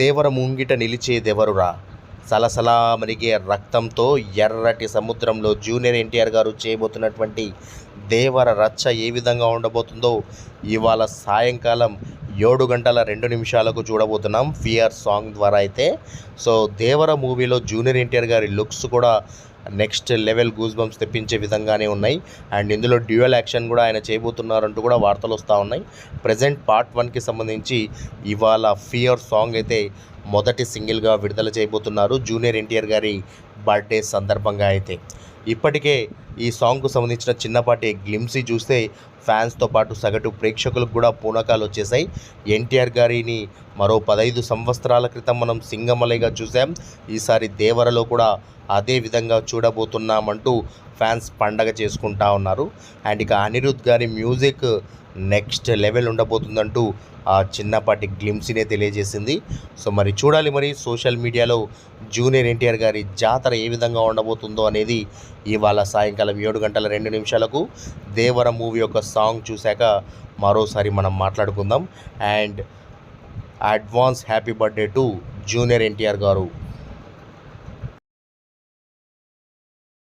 దేవర ముంగిట నిలిచేదెవరురా సలసలా మరిగే రక్తంతో ఎర్రటి సముద్రంలో జూనియర్ ఎన్టీఆర్ గారు చేయబోతున్నటువంటి దేవర రచ్చ ఏ విధంగా ఉండబోతుందో ఇవాళ సాయంకాలం ఏడు గంటల రెండు నిమిషాలకు చూడబోతున్నాం ఫియర్ సాంగ్ ద్వారా అయితే. సో దేవర మూవీలో జూనియర్ ఎన్టీఆర్ గారి లుక్స్ కూడా నెక్స్ట్ లెవెల్ గూస్ బంప్స్ తెప్పించే విధంగానే ఉన్నాయి. అండ్ ఇందులో డ్యూయల్ యాక్షన్ కూడా ఆయన చేయబోతున్నారంటూ కూడా వార్తలు వస్తూ ఉన్నాయి. ప్రజెంట్ పార్ట్ వన్కి సంబంధించి ఇవాళ ఫియర్ సాంగ్ అయితే మొదటి సింగిల్గా విడుదల చేయబోతున్నారు జూనియర్ ఎన్టీఆర్ గారి బర్త్డే సందర్భంగా అయితే. ఇప్పటికే ఈ సాంగ్కు సంబంధించిన చిన్నపాటి గ్లిమ్సీ చూస్తే ఫ్యాన్స్తో పాటు సగటు ప్రేక్షకులకు కూడా పూనకాలు వచ్చేసాయి ఎన్టీఆర్ గారిని మరో పదహైదు సంవత్సరాల క్రితం మనం సింగమలైగా చూసాం ఈసారి దేవరలో కూడా అదే విధంగా చూడబోతున్నామంటూ ఫ్యాన్స్ పండగ చేసుకుంటా ఉన్నారు. అండ్ ఇక అనిరుద్ గారి మ్యూజిక్ నెక్స్ట్ లెవెల్ ఉండబోతుందంటూ ఆ చిన్నపాటి గ్లిమ్సీనే తెలియజేసింది. సో మరి చూడాలి మరి సోషల్ మీడియాలో జూనియర్ ఎన్టీఆర్ గారి జాతర ఏ విధంగా ఉండబోతుందో అనేది ఇవాళ సాయంకాలం ఏడు గంటల రెండు నిమిషాలకు దేవర మూవీ యొక్క సాంగ్ చూశాక మరోసారి మనం మాట్లాడుకుందాం. And advance happy birthday to junior NTR గారు.